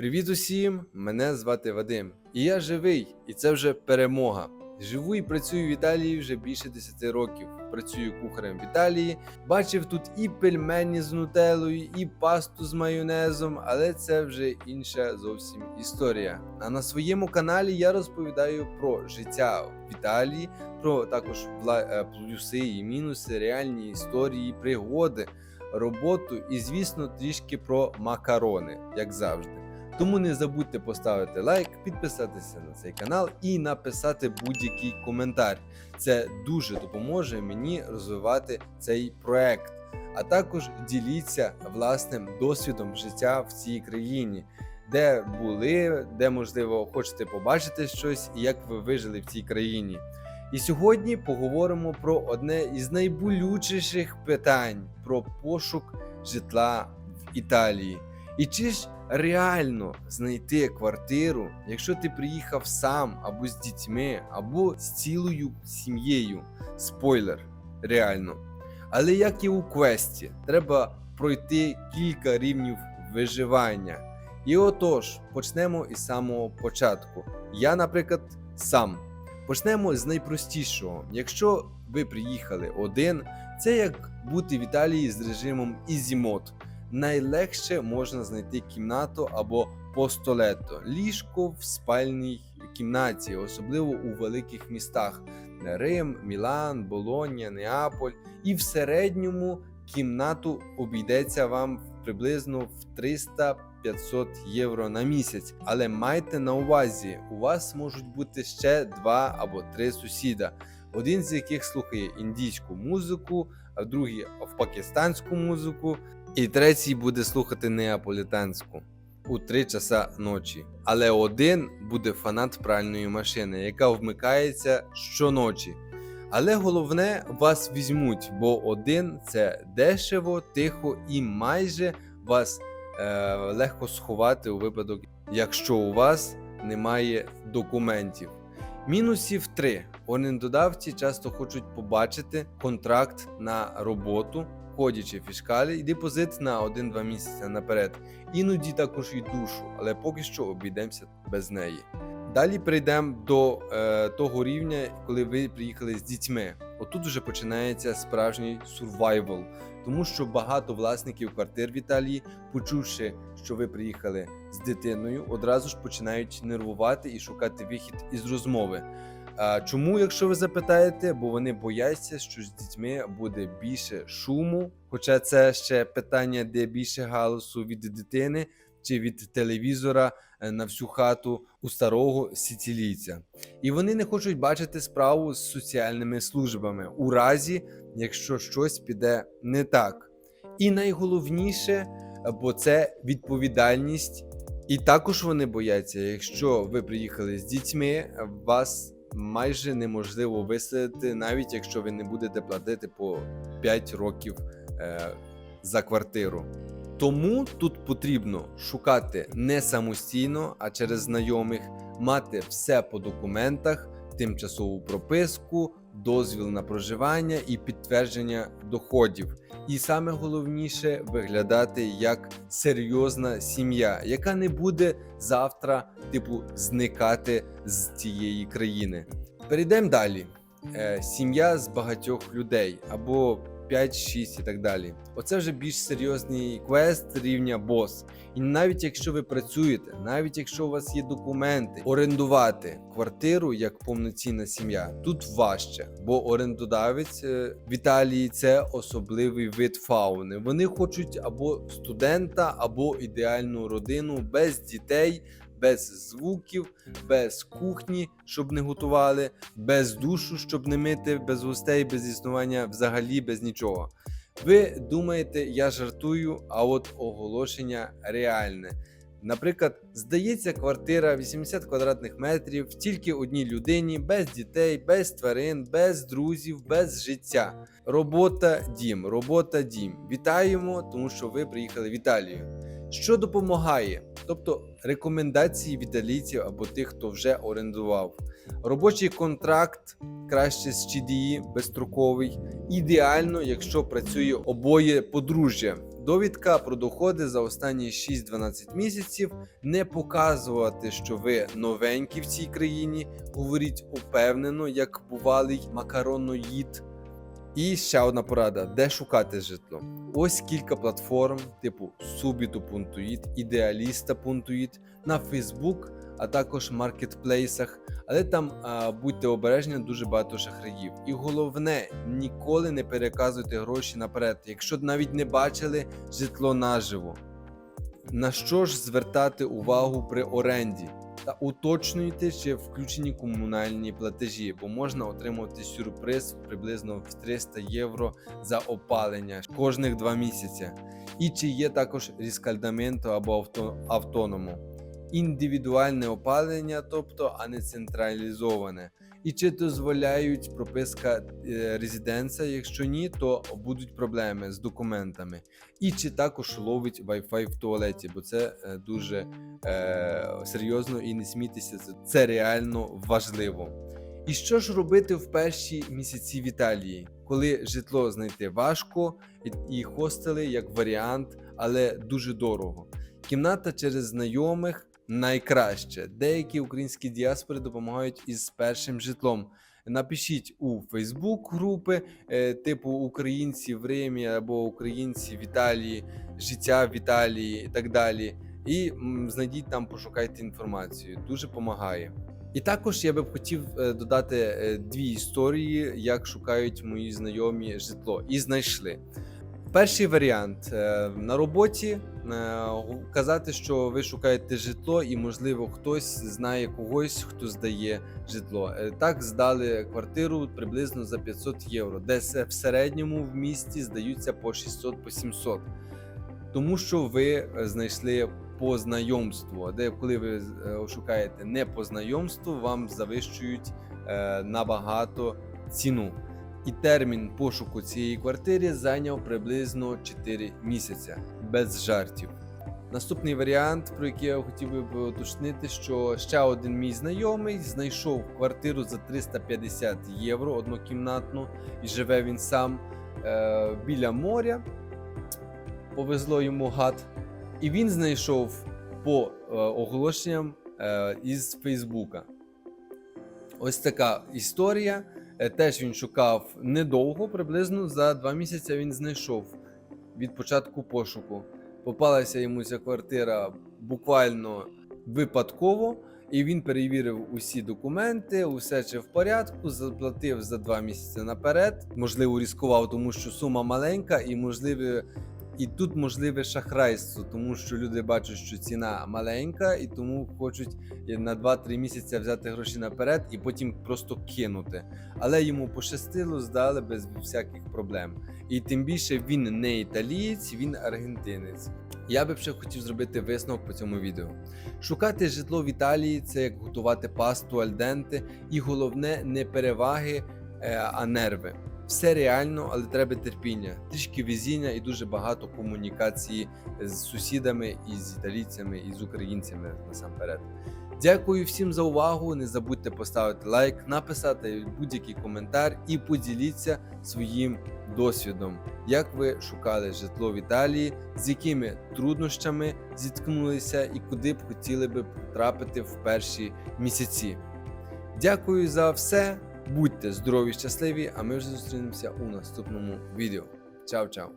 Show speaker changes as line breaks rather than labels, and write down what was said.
Привіт усім! Мене звати Вадим. І я живий, і це вже перемога. Живу і працюю в Італії вже більше 10 років. Працюю кухарем в Італії. Бачив тут і пельмені з нутелою, і пасту з майонезом, але це вже інша зовсім історія. А на своєму каналі я розповідаю про життя в Італії, про також е, плюси і мінуси, реальні історії, пригоди, роботу і, звісно, трішки про макарони, як завжди. Тому не забудьте поставити лайк, підписатися на цей канал і написати будь-який коментар. Це дуже допоможе мені розвивати цей проект. А також діліться власним досвідом життя в цій країні, де були, де можливо хочете побачити щось і як ви вижили в цій країні. І сьогодні поговоримо про одне із найболючіших питань про пошук житла в Італії. І чи ж реально знайти квартиру, якщо ти приїхав сам або з дітьми, або з цілою сім'єю? Спойлер, реально. Але як і у квесті, треба пройти кілька рівнів виживання. І отож, почнемо із самого початку. Я, наприклад, сам. Почнемо з найпростішого. Якщо ви приїхали один, це як бути в Італії з режимом EasyMod. Найлегше можна знайти кімнату або постолето, ліжко в спальній кімнаті, особливо у великих містах Рим, Мілан, Болоння, Неаполь. І в середньому кімнату обійдеться вам приблизно в 300-500 євро на місяць. Але майте на увазі, у вас можуть бути ще два або три сусіда, один з яких слухає індійську музику, а другий в пакистанську музику, і третій буде слухати неаполітанську у 3 часа ночі. Але один буде фанат пральної машини, яка вмикається щоночі. Але головне вас візьмуть, бо один це дешево, тихо і майже вас е, легко сховати у випадок, якщо у вас немає документів. Мінусів 3. Орендодавці часто хочуть побачити контракт на роботу, ходячи фіскалі і депозит на 1-2 місяці наперед. Іноді також і душу, але поки що обійдемося без неї. Далі перейдемо до е, того рівня, коли ви приїхали з дітьми. Отут вже починається справжній сурвайвал, тому що багато власників квартир в Італії, почувши, що ви приїхали з дитиною, одразу ж починають нервувати і шукати вихід із розмови. Чому, якщо ви запитаєте, бо вони бояться, що з дітьми буде більше шуму, хоча це ще питання, де більше галасу від дитини чи від телевізора е, на всю хату у старого сицилійця. І вони не хочуть бачити справу з соціальними службами у разі, якщо щось піде не так. І найголовніше, бо це відповідальність. І також вони бояться, якщо ви приїхали з дітьми, вас майже неможливо виселити, навіть якщо ви не будете платити по 5 років е, за квартиру. Тому тут потрібно шукати не самостійно, а через знайомих, мати все по документах, тимчасову прописку, дозвіл на проживання і підтвердження доходів. І саме головніше виглядати як серйозна сім'я, яка не буде завтра, типу, зникати з цієї країни. Перейдемо далі. Е, сім'я з багатьох людей або 5-6 і так далі. Оце вже більш серйозний квест рівня бос. І навіть якщо ви працюєте, навіть якщо у вас є документи, орендувати квартиру як повноцінна сім'я тут важче, бо орендодавець е, в Італії це особливий вид фауни. Вони хочуть або студента, або ідеальну родину без дітей. Без звуків, без кухні, щоб не готували, без душу, щоб не мити, без гостей, без існування, взагалі без нічого. Ви думаєте, я жартую, а от оголошення реальне. Наприклад, здається, квартира 80 квадратних метрів тільки одній людині, без дітей, без тварин, без друзів, без життя. Робота, дім, робота, дім. Вітаємо, тому що ви приїхали в Італію. Що допомагає? Тобто рекомендації від італійців або тих, хто вже орендував. Робочий контракт краще з CDI, безстроковий. Ідеально, якщо працює обоє подружжя. Довідка про доходи за останні 6-12 місяців. Не показувати, що ви новенькі в цій країні. Говоріть упевнено, як бувалий макароноїд. І ще одна порада: де шукати житло. Ось кілька платформ, типу Subito.it, Idealista.it, на Facebook, а також маркетплейсах. Але там а, будьте обережні, дуже багато шахраїв. І головне, ніколи не переказуйте гроші наперед, якщо навіть не бачили житло наживо. На що ж звертати увагу при оренді? Та уточнюйте, чи включені комунальні платежі, бо можна отримати сюрприз приблизно в 300 євро за опалення кожних два місяці. І чи є також ріскальдаменто або авто, автоному. Індивідуальне опалення, тобто, а не централізоване. І чи дозволяють прописка е, резиденція, якщо ні, то будуть проблеми з документами. І чи також ловить Wi-Fi в туалеті, бо це е, дуже е, серйозно і не смійтеся, це, реально важливо. І що ж робити в перші місяці в Італії, коли житло знайти важко, і хостели як варіант, але дуже дорого. Кімната через знайомих найкраще. Деякі українські діаспори допомагають із першим житлом. Напишіть у Фейсбук групи е, типу Українці в Римі або Українці в Італії, життя в Італії і так далі. І знайдіть там, пошукайте інформацію. Дуже допомагає. І також я би хотів е, додати е, дві історії, як шукають мої знайомі житло, і знайшли. Перший варіант е, на роботі е, казати, що ви шукаєте житло, і можливо хтось знає когось, хто здає житло. Е, Так здали квартиру приблизно за 500 євро, де в середньому в місті здаються по 600 по 700. Тому що ви знайшли по знайомству. Де коли ви шукаєте не по знайомству, вам завищують набагато ціну. І термін пошуку цієї квартири зайняв приблизно 4 місяці без жартів. Наступний варіант, про який я хотів би уточнити, що ще один мій знайомий знайшов квартиру за 350 євро однокімнатну, і живе він сам е, біля моря. Повезло йому гад. І він знайшов по е, оголошенням е, із Фейсбука. Ось така історія. Е, Теж він шукав недовго, приблизно за два місяці він знайшов від початку пошуку. Попалася йому ця квартира буквально випадково, і він перевірив усі документи, усе чи в порядку, заплатив за два місяці наперед. Можливо, ризикував, тому що сума маленька, і можливо, і тут можливе шахрайство, тому що люди бачать, що ціна маленька, і тому хочуть на 2-3 місяці взяти гроші наперед і потім просто кинути. Але йому пощастило, здали без всяких проблем. І тим більше він не італієць, він аргентинець. Я би ще хотів зробити висновок по цьому відео. Шукати житло в Італії це як готувати пасту альденте, і головне не переваги, е, а нерви. Все реально, але треба терпіння, трішки везіння і дуже багато комунікації з сусідами, і з італійцями, і з українцями насамперед. Дякую всім за увагу. Не забудьте поставити лайк, написати будь-який коментар і поділіться своїм досвідом, як ви шукали житло в Італії, з якими труднощами зіткнулися і куди б хотіли би потрапити в перші місяці. Дякую за все. Будьте здорові, щасливі, а ми вже зустрінемося у наступному відео. Чао-чао!